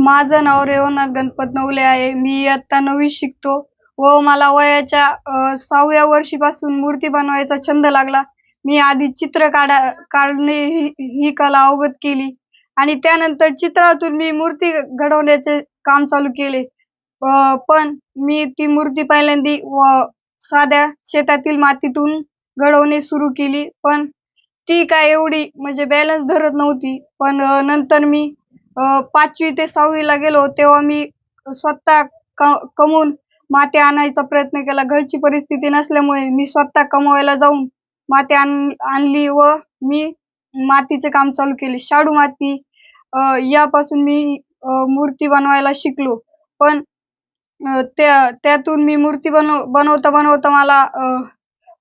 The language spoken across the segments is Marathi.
माझं नाव रेवनाथ गणपत नवले आहे. मी इयत्ता नववी शिकतो व मला वयाच्या अ, सहाव्या वर्षीपासून मूर्ती बनवायचा छंद लागला. मी आधी चित्र काढा काढणे ही ही कला अवगत केली आणि त्यानंतर चित्रातून मी मूर्ती घडवण्याचे काम चालू केले. अ, पण मी ती मूर्ती पहिल्यांदी व साध्या शेतातील मातीतून घडवणे सुरू केली. पण ती काय एवढी म्हणजे बॅलन्स धरत नव्हती. पण अ, नंतर मी पाचवी ते सहावीला गेलो तेव्हा मी स्वतः क कमवून माती आणायचा प्रयत्न केला. घरची परिस्थिती नसल्यामुळे मी स्वतः कमवायला जाऊन माती आण आणली व मी मातीचे काम चालू केले. शाडू माती यापासून मी मूर्ती बनवायला शिकलो. पण त्या त्यातून मी मूर्ती बनव बनवता बनवता मला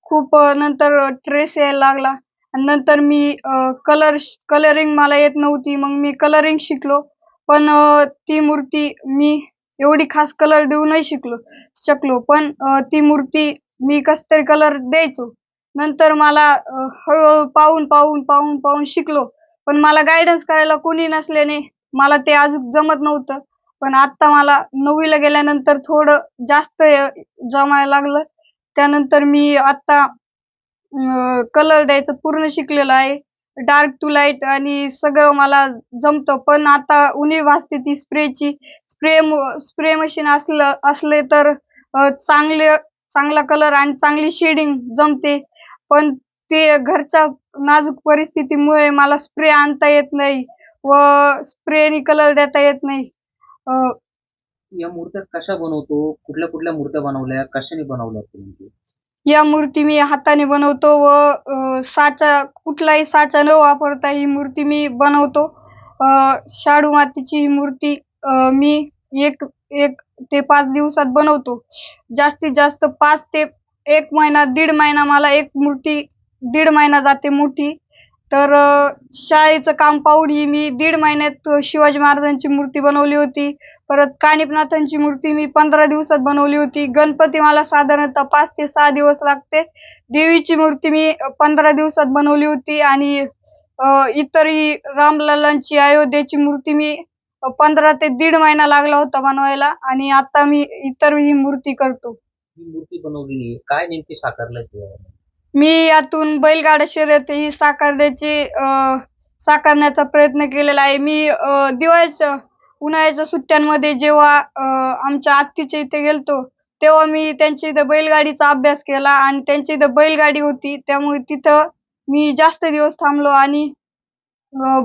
खूप नंतर ट्रेस यायला लागला. नंतर मी कलर कलरिंग मला येत नव्हती. मग मी कलरिंग शिकलो. पण ती मूर्ती मी एवढी खास कलर देऊ नाही शिकलो शकलो. पण ती मूर्ती मी कस तरी कलर द्यायचो. नंतर मला हळूहळू पाहून पाहून पाहून पाहून शिकलो. पण मला गायडन्स करायला कोणी नसल्याने मला ते अजून जमत नव्हतं. पण आत्ता मला नववीला गेल्यानंतर थोडं जास्त जमायला लागलं. त्यानंतर मी आत्ता कलर द्यायचं पूर्ण शिकलेलं आहे. डार्क टू लाइट आणि सगळं मला जमतं. पण आता उन्ही भासते ती स्प्रेची स्प्रे स्प्रे मशीन असलं असले तर चांगले चांगला कलर आणि चांगली शेडिंग जमते. पण ते घरच्या नाजूक परिस्थितीमुळे मला स्प्रे आणता येत नाही व स्प्रेनी कलर देता येत नाही. या मूर्त्या कशा बनवतो? कुठल्या कुठल्या मूर्त्या बनवल्या? कशाने बनवल्या या मूर्ती मी हाताने बनवतो व अ, साचा कुठलाही साचा न वापरता ही मूर्ती मी बनवतो. अ, शाडू मातीची ही मूर्ती अ, मी एक एक ते पाच दिवसात बनवतो. जास्तीत जास्त पाच ते एक महिना दीड महिना मला एक मूर्ती दीड महिना जाते मोठी. तर शाळेचं काम पाहून ही मी दीड महिन्यात शिवाजी महाराजांची मूर्ती बनवली होती. परत कानिपनाथांची मूर्ती मी पंधरा दिवसात बनवली होती. गणपती मला साधारणतः पाच ते सहा दिवस लागते. देवीची मूर्ती मी पंधरा दिवसात बनवली होती आणि इतरही रामलल्लांची अयोध्येची मूर्ती मी पंधरा ते दीड महिना लागला होता बनवायला आणि आता मी इतर ही मूर्ती करतो. मूर्ती बनवलेली काय नेमकी साकारलं मी यातून बैलगाडा शर्यत ही साकारण्याची साकारण्याचा प्रयत्न केलेला आहे. मी दिवाळीच्या उन्हाळ्याच्या सुट्ट्यांमध्ये जेव्हा आमच्या आत्तीच्या इथे गेलतो तेव्हा मी त्यांच्या इथं बैलगाडीचा अभ्यास केला आणि त्यांच्या इथं बैलगाडी होती. त्यामुळे तिथं मी जास्त दिवस थांबलो आणि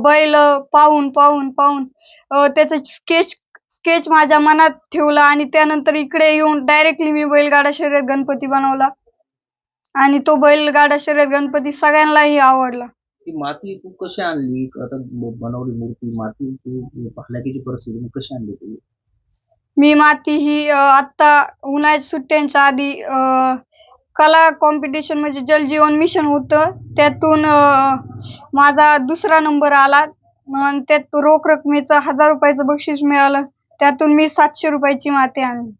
बैल पाहून पाहून पाहून त्याचं स्केच स्केच माझ्या मनात ठेवला आणि त्यानंतर इकडे येऊन डायरेक्टली मी बैलगाडा शर्यत गणपती बनवला. आणि तो बैलगाडा शर्यत गणपती सगळ्यांनाही आवडला. ती माती तू कशी आणली? आता ब- बनवली मूर्ती माती तू परिस्थिती मग कशी आणली तुम्ही? मी माती ही अ, आत्ता उन्हाळ्याच्या सुट्ट्यांच्या आधी अ, कला कॉम्पिटिशन म्हणजे जलजीवन मिशन होतं. त्यातून अ, माझा दुसरा नंबर आला. त्यात रोख रकमेचं हजार रुपयाचं बक्षीस मिळालं. त्यातून मी सातशे रुपयाची माती आणली.